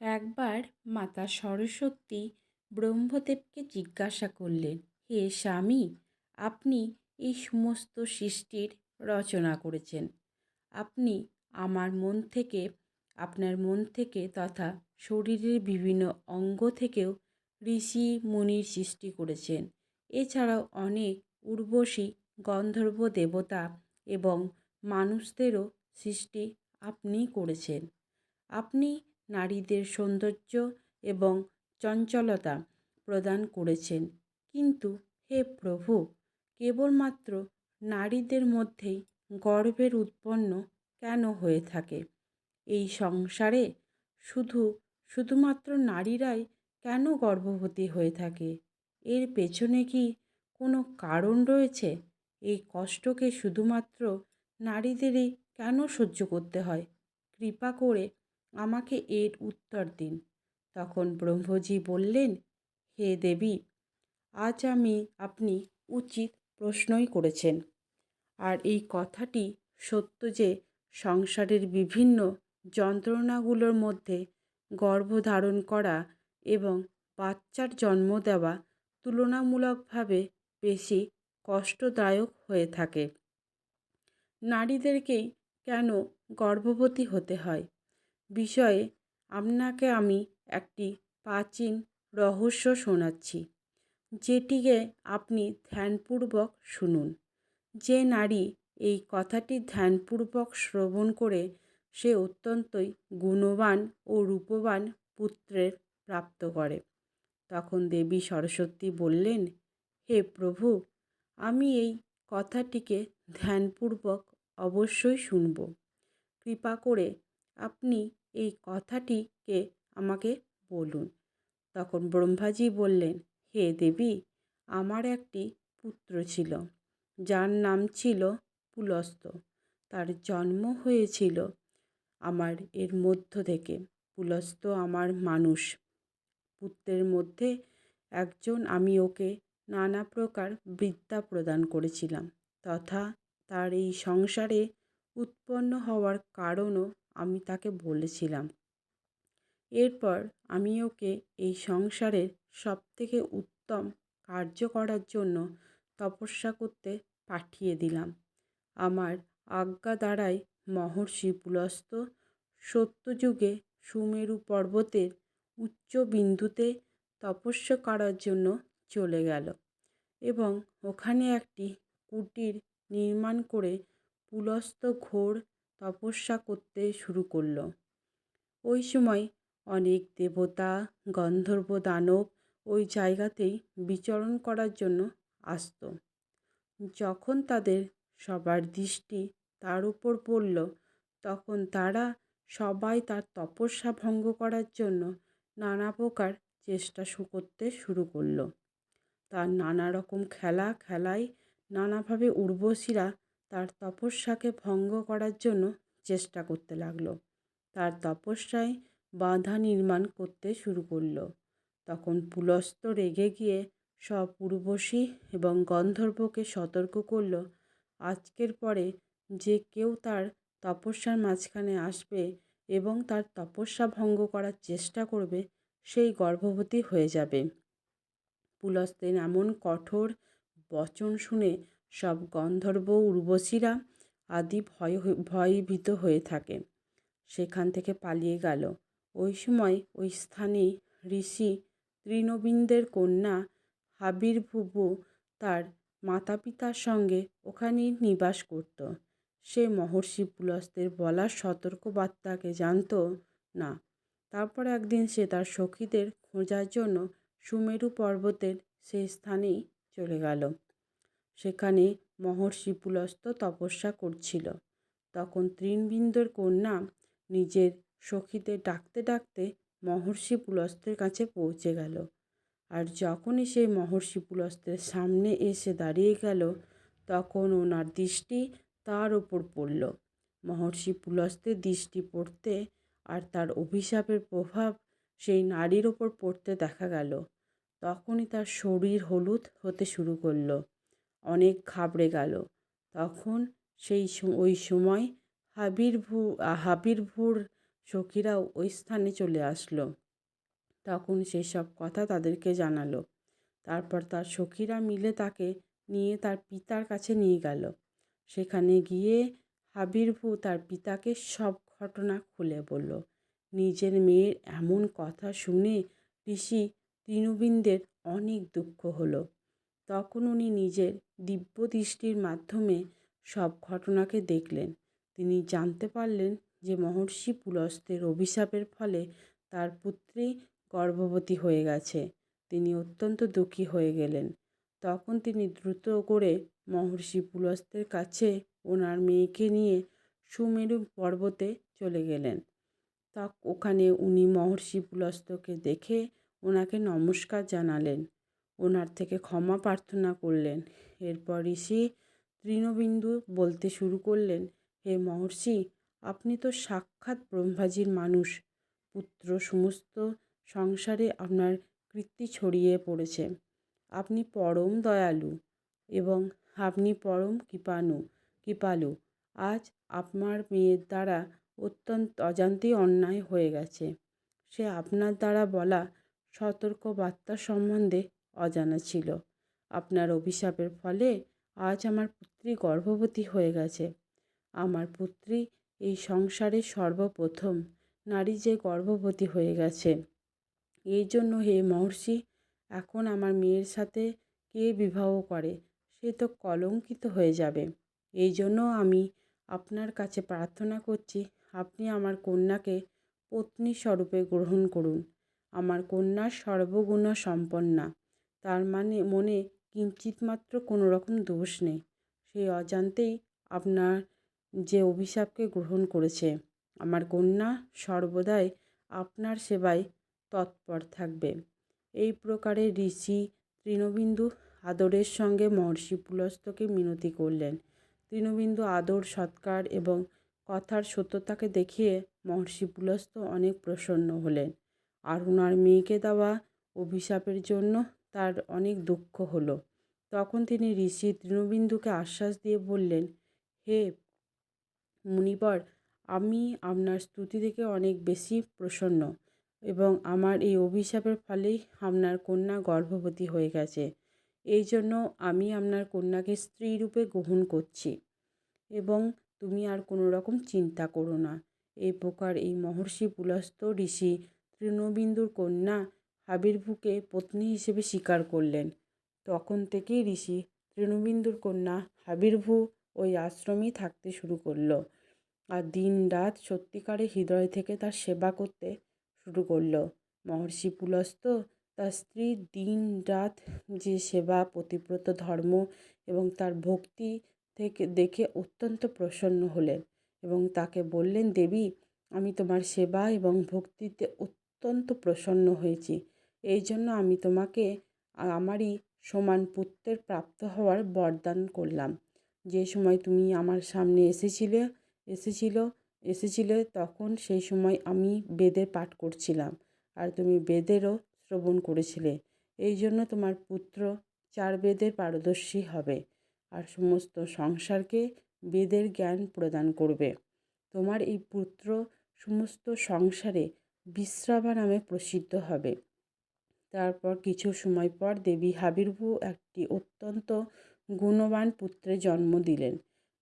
একবার মাতা সরস্বতী ব্রহ্মদেবকে জিজ্ঞাসা করলেন, হে স্বামী, আপনি এই সমস্ত সৃষ্টির রচনা করেছেন। আপনি আমার মন থেকে, আপনার মন থেকে তথা শরীরের বিভিন্ন অঙ্গ থেকেও ঋষি মুনির সৃষ্টি করেছেন। এছাড়াও অনেক উর্বশী গন্ধর্ব দেবতা এবং মানুষদেরও সৃষ্টি আপনি করেছেন। আপনি নারীদের সৌন্দর্য এবং চঞ্চলতা প্রদান করেছেন। কিন্তু হে প্রভু, কেবলমাত্র নারীদের মধ্যেই গর্বের উৎপন্ন কেন হয়ে থাকে? এই সংসারে শুধু, শুধুমাত্র নারীরাই কেন গর্ভবতী হয়ে থাকে? এর পেছনে কি কোনো কারণ রয়েছে? এই কষ্টকে শুধুমাত্র নারীদেরই কেন সহ্য করতে হয়? কৃপা করে আমাকে এর উত্তর দিন। তখন ব্রহ্মজি বললেন, হে দেবী, আজ আমি আপনি উচিত প্রশ্নই করেছেন। আর এই কথাটি সত্য যে সংসারের বিভিন্ন যন্ত্রণাগুলোর মধ্যে গর্ভধারণ করা এবং বাচ্চার জন্ম দেওয়া তুলনামূলকভাবে বেশি কষ্টদায়ক হয়ে থাকে। নারীদেরকেই কেন গর্ভবতী হতে হয়? বিষয়ে আপনাকে আমি একটি প্রাচীন রহস্য শোনাচ্ছি, যেটিকে আপনি ধ্যানপূর্বক শুনুন। যে নারী এই কথাটি ধ্যানপূর্বক শ্রবণ করে সে অত্যন্তই গুণবান ও রূপবান পুত্রের প্রাপ্ত করে। তখন দেবী সরস্বতী বললেন, হে প্রভু, আমি এই কথাটিকে ধ্যানপূর্বক অবশ্যই শুনব। কৃপা করে আপনি এই কথাটিকে আমাকে বলুন। তখন ব্রহ্মাজি বললেন, হে দেবী, আমার একটি পুত্র ছিল। যার নাম ছিল পুলস্ত। তার জন্ম হয়েছিল আমার এর মধ্য থেকে। পুলস্ত আমার মানুষ। পুত্রের মধ্যে একজন আমি ওকে নানা প্রকার বিদ্যা প্রদান করেছিলাম। তথা তার এই সংসারে উৎপন্ন হওয়ার কারণও আমি তাকে বলেছিলাম। এরপর আমি ওকে এই সংসারের সবথেকে উত্তম কার্য করার জন্য তপস্যা করতে পাঠিয়ে দিলাম। আমার আজ্ঞা দ্বারাই মহর্ষি পুলস্ত সত্যযুগে সুমেরু পর্বতের উচ্চ বিন্দুতে তপস্যা করার জন্য চলে গেল এবং ওখানে একটি কুটির নির্মাণ করে পুলস্ত ঘোর তপস্যা করতে শুরু করল। ওই সময় অনেক দেবতা, গন্ধর্ব দানব ওই জায়গাতেই বিচরণ করার জন্য আসত। যখন তাদের সবার দৃষ্টি তার উপর পড়ল, তখন তারা সবাই তার তপস্যা ভঙ্গ করার জন্য নানা প্রকার চেষ্টা শু, করতে শুরু করল। তার নানা রকম খেলা খেলায় নানাভাবে উর্বশীরা তার তপস্যাকে ভঙ্গ করার জন্য চেষ্টা করতে লাগল। তার তপস্যায় বাধা নির্মাণ করতে শুরু করল। তখন পুলস্ত রেগে গিয়ে সব উর্বশী এবং গন্ধর্বকে সতর্ক করল, আজকের পরে যে কেউ তার তপস্যার মাঝখানে আসবে এবং তার তপস্যা ভঙ্গ করার চেষ্টা করবে, সেই গর্ভবতী হয়ে যাবে। পুলস্তের এমন কঠোর বচন শুনে সব গন্ধর্ব উর্বশীরা আদি ভয় ভয়ভীত হয়ে থাকে। সেখান থেকে পালিয়ে গেল। ওই সময় ওই স্থানে ঋষি তৃণবিন্দের কন্যা হাবিরভুবু তার মাতা পিতার সঙ্গে ওখানেই নিবাস করত। সে মহর্ষি পুলস্তের বলা সতর্কবার্তাকে জানত না। তারপর একদিন সে তার সখীদের খোঁজার জন্য সুমেরু পর্বতের সেই স্থানেই চলে গেল। সেখানে মহর্ষি পুলস্ত তপস্যা করছিল। তখন তৃণবিন্দুর কন্যা নিজের সখীদের ডাকতে ডাকতে মহর্ষি পুলস্তের কাছে পৌঁছে গেল। আর যখনই সে মহর্ষি পুলস্তের সামনে এসে দাঁড়িয়ে গেল, তখন ওনার দৃষ্টি তার ওপর পড়ল। মহর্ষি পুলস্তের দৃষ্টি পড়তে আর তার অভিশাপের প্রভাব সেই নারীর ওপর পড়তে দেখা গেল। তখনই তার শরীর হলুদ হতে শুরু করল। অনেক ঘাবড়ে গেল। তখন সেই ওই সময় হাবির ভু, হাবির ভুর সখীরাও ওই স্থানে চলে আসলো। তখন সেসব কথা তাদেরকে জানালো। তারপর তার সখীরা মিলে তাকে নিয়ে তার পিতার কাছে নিয়ে গেল। সেখানে গিয়ে হাবিরভু তার পিতাকে সব ঘটনা খুলে বলল। নিজের মেয়ের এমন কথা শুনে ঋষি তৃণবিন্দের অনেক দুঃখ হলো। তখন উনি নিজের দিব্য দৃষ্টির মাধ্যমে সব ঘটনাকে দেখলেন। তিনি জানতে পারলেন যে মহর্ষি পুলস্তের অভিশাপের ফলে তার পুত্রী গর্ভবতী হয়ে গেছে। তিনি অত্যন্ত দুঃখী হয়ে গেলেন। তখন তিনি দ্রুত করে মহর্ষি পুলস্তের কাছে ওনার মেয়েকে নিয়ে সুমেরু পর্বতে চলে গেলেন। তা ওখানে উনি মহর্ষি পুলস্তকে দেখে ওনাকে নমস্কার জানালেন। ওনার থেকে ক্ষমা প্রার্থনা করলেন। এরপর ঋষি তৃণবিন্দু বলতে শুরু করলেন, হে মহর্ষি, আপনি তো সাক্ষাৎ ব্রহ্মাজির মানুষ। পুত্র সমস্ত সংসারে আপনার কীর্তি ছড়িয়ে পড়েছে। আপনি পরম দয়ালু এবং আপনি পরম কৃপাণু, কৃপালু। আজ আপনার মেয়ের দ্বারা অত্যন্ত অজান্তেই অন্যায় হয়ে গেছে। সে আপনার দ্বারা বলা সতর্ক বার্তা সম্বন্ধে অজানা ছিল। আপনার অভিশাপের ফলে আজ আমার পুত্রী গর্ভবতী হয়ে গেছে। আমার পুত্রী এই সংসারে সর্বপ্রথম নারী যে গর্ভবতী হয়ে গেছে। এই জন্য হে মহর্ষি, এখন আমার মেয়ের সাথে কে বিবাহ করে, সে তো কলঙ্কিত হয়ে যাবে। এই জন্য আমি আপনার কাছে প্রার্থনা করছি, আপনি আমার কন্যাকে পত্নী স্বরূপে গ্রহণ করুন। আমার কন্যা সর্বগুণ সম্পন্না তার মানে মনে কিঞ্চিত মাত্র কোনো রকম দোষ নেই। সেই অজান্তেই আপনার যে অভিশাপকে গ্রহণ করেছে, আমার কন্যা সর্বদাই আপনার সেবায় তৎপর থাকবে। এই প্রকারে ঋষি তৃণবিন্দু আদরের সঙ্গে মহর্ষি পুলস্তকে মিনতি করলেন। তৃণবিন্দু আদর, সৎকার এবং কথার সত্যতাকে দেখিয়ে মহর্ষি পুলস্ত অনেক প্রসন্ন হলেন। আর ওনার মেয়েকে দেওয়া অভিশাপের জন্য তার অনেক দুঃখ হলো। তখন তিনি ঋষি তৃণবিন্দুকে আশ্বাস দিয়ে বললেন, হে মুনিবর, আমি আপনার স্তুতি থেকে অনেক বেশি প্রসন্ন এবং আমার এই অভিশাপের ফলেই আপনার কন্যা গর্ভবতী হয়ে গেছে। এই জন্য আমি আপনার কন্যাকে স্ত্রী রূপে গ্রহণ করছি এবং তুমি আর কোনো রকম চিন্তা করো না। এই প্রকার এই মহর্ষি পুলস্ত ঋষি তৃণবিন্দুর কন্যা হাবিরভূকে পত্নী হিসেবে স্বীকার করলেন। তখন থেকেই ঋষি তৃণবিন্দুর কন্যা হাবিরভূ ওই আশ্রমেই থাকতে শুরু করল আর দিন রাত সত্যিকারে হৃদয় থেকে তার সেবা করতে শুরু করল। মহর্ষি পুলস্ত তার স্ত্রীর দিন রাত যে সেবা প্রতিব্রত ধর্ম এবং তার ভক্তি থেকে দেখে অত্যন্ত প্রসন্ন হলেন এবং তাকে বললেন, দেবী, আমি তোমার সেবা এবং ভক্তিতে অত্যন্ত প্রসন্ন হয়েছি। এই জন্য আমি তোমাকে আমারই সমান পুত্রের প্রাপ্ত হওয়ার বরদান করলাম। যে সময় তুমি আমার সামনে এসেছিলে, এসেছিল, এসেছিলে, তখন সেই সময় আমি বেদের পাঠ করছিলাম আর তুমি বেদেরও শ্রবণ করেছিলে। এই জন্য তোমার পুত্র চার বেদের পারদর্শী হবে আর সমস্ত সংসারকে বেদের জ্ঞান প্রদান করবে। তোমার এই পুত্র সমস্ত সংসারে বিশ্রাবা নামে প্রসিদ্ধ হবে। তারপর কিছু সময় পর দেবী হাবির্ভু একটি অত্যন্ত গুণবান পুত্রের জন্ম দিলেন।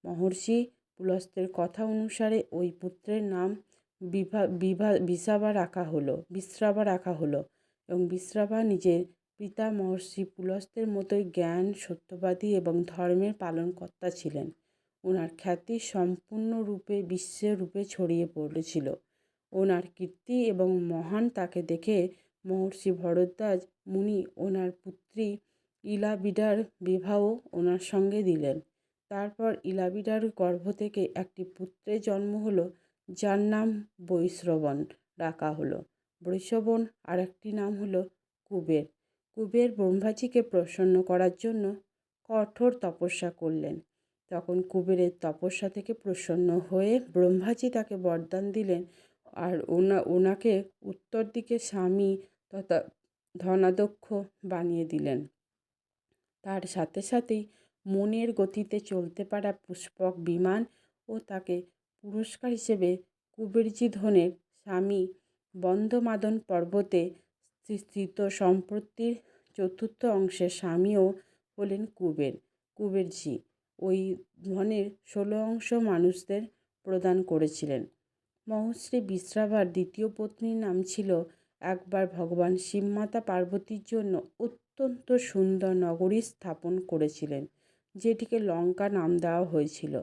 মহর্ষি পুলস্তের কথা অনুসারে ওই পুত্রের নাম বিভা বিভা রাখা হলো, বিশ্রাবা রাখা হলো এবং বিশ্রাবা নিজের পিতা মহর্ষি পুলস্তের মতোই জ্ঞান, সত্যবাদী এবং ধর্মের পালনকর্তা ছিলেন। ওনার খ্যাতি সম্পূর্ণরূপে বিশ্বরূপে ছড়িয়ে পড়েছিল। ওনার কীর্তি এবং মহান তাকে দেখে মহর্ষি ভরদ্বাজ মুনি ওনার পুত্রী ইলাবিডার বিবাহ ওনার সঙ্গে দিলেন। তারপর ইলাবিডার গর্ভ থেকে একটি পুত্রের জন্ম হলো, যার নাম বৈশ্রবণ রাখা হলো। বৈশ্রবণ আর একটি নাম হলো কুবের। কুবের ব্রহ্মাজিকে প্রসন্ন করার জন্য কঠোর তপস্যা করলেন। তখন কুবেরের তপস্যা থেকে প্রসন্ন হয়ে ব্রহ্মাজি তাকে বরদান দিলেন আর ওনা, ওনাকে উত্তর দিকে স্বামী তথা ধনাধ্যক্ষ বানিয়ে দিলেন। তার সাথে সাথেই মনের গতিতে চলতে পারা পুষ্পক বিমান ও তাকে পুরস্কার হিসেবে কুবেরজি ধনের স্বামী বন্দমাদন পর্বতে স্থিত সম্পত্তির চতুর্থ অংশের স্বামীও হলেন কুবের, কুবেরজি। ওই ধনের ষোলো অংশ মানুষদের প্রদান করেছিলেন। মহশ্রী বিশ্রাবার দ্বিতীয় পত্নীর নাম ছিল একবার ভগবান শিবমাতা পার্বতীর জন্য অত্যন্ত সুন্দর নগরী স্থাপন করেছিলেন, যেটিকে লঙ্কা নাম দেওয়া হয়েছিল।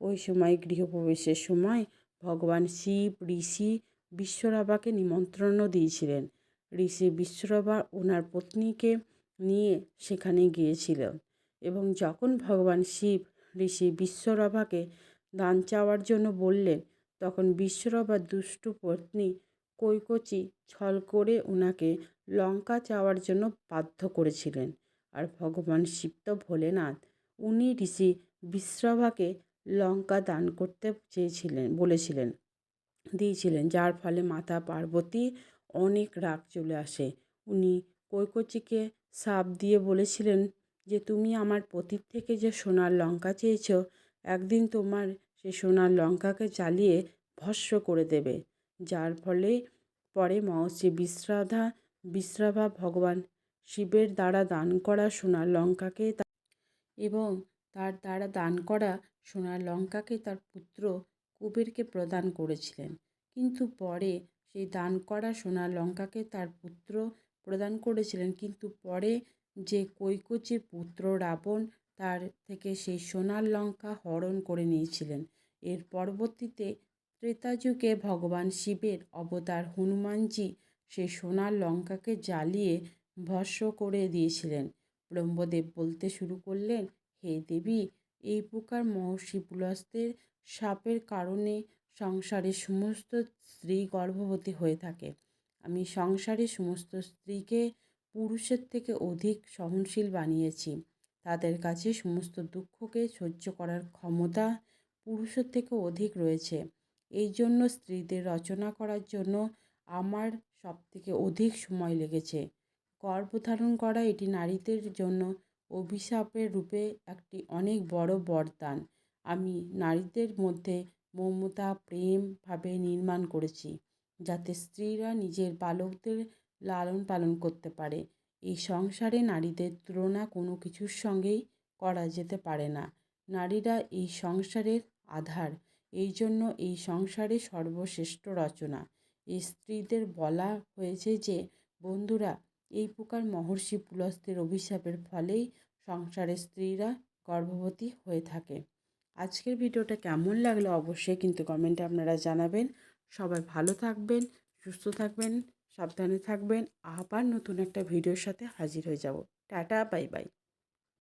ওই সময় গৃহপ্রবেশের সময় ভগবান শিব, ঋষি, বিশ্বরাবাকে নিমন্ত্রণও দিয়েছিলেন। ঋষি বিশ্বরাবা ওনার পত্নীকে নিয়ে সেখানে গিয়েছিল এবং যখন ভগবান শিব ঋষি বিশ্বরভাকে দান চাওয়ার জন্য বললেন, তখন বিশ্বরবার দুষ্টু পত্নী কৈকচি ছল করে ওনাকে লঙ্কা চাওয়ার জন্য বাধ্য করেছিলেন। আর ভগবান শিব তো ভোলেনাথ, উনি ঋষি বিশ্রভাকে লঙ্কা দান করতে চেয়েছিলেন, বলেছিলেন, দিয়েছিলেন, যার ফলে মাতা পার্বতী অনেক রাগ চলে আসে। উনি কৈকচিকে সাপ দিয়ে বলেছিলেন যে, তুমি আমার পতির থেকে যে সোনার লঙ্কা চেয়েছ, একদিন তোমার সে সোনার লঙ্কাকে জ্বালিয়ে ভস্ম করে দেবে। যার ফলে পরে মহর্ষি বিশ্রাধা, বিশ্রাভা ভগবান শিবের দ্বারা দান করা সোনার লঙ্কাকে এবং তার দ্বারা দান করা সোনার লঙ্কাকে তার পুত্র কুবেরকে প্রদান করেছিলেন। কিন্তু পরে সেই দান করা সোনার লঙ্কাকে তার পুত্র প্রদান করেছিলেন। কিন্তু পরে যে কৈকচির পুত্র রাবণ, তার থেকে সেই সোনার লঙ্কা হরণ করে নিয়েছিলেন। এর পরবর্তীতে ত্রেতা যুগে ভগবান শিবের অবতার হনুমানজি সেই সোনার লঙ্কাকে জ্বালিয়ে ভস্ম করে দিয়েছিলেন। ব্রহ্মদেব বলতে শুরু করলেন, হে দেবী, এই প্রকার মহর্ষি পুলস্তের সাপের কারণে সংসারে সমস্ত স্ত্রী গর্ভবতী হয়ে থাকে। আমি সংসারে সমস্ত স্ত্রীকে পুরুষের থেকে অধিক সহনশীল বানিয়েছি। তাদের কাছে সমস্ত দুঃখকে সহ্য করার ক্ষমতা পুরুষের থেকে অধিক রয়েছে। এই জন্য স্ত্রীদের রচনা করার জন্য আমার সব থেকে অধিক সময় লেগেছে। গর্ভধারণ করা এটি নারীদের জন্য অভিশাপের রূপে একটি অনেক বড় বরদান। আমি নারীদের মধ্যে মমতা, প্রেম ভাবে নির্মাণ করেছি যাতে স্ত্রীরা নিজের বালকদের লালন পালন করতে পারে। এই সংসারে নারীদের তুলনা কোনো কিছুর সঙ্গেই করা যেতে পারে না। নারীরা এই সংসারের আধার। এই জন্য এই সংসারে সর্বশ্রেষ্ঠ রচনা। স্ত্রীদের বলা হয়েছে যে, বন্ধুরা, এই প্রকার মহর্ষি পুলস্তের অভিশাপের ফলেই সংসারের স্ত্রীরা গর্ভবতী হয়ে থাকে। আজকের ভিডিওটা কেমন লাগল অবশ্যই কিন্তু কমেন্টে আপনারা জানাবেন। সবাই ভালো থাকবেন, সুস্থ থাকবেন, সাবধানে থাকবেন। আবার নতুন একটা ভিডিওর সাথে হাজির হয়ে যাব। Tata, bye bye.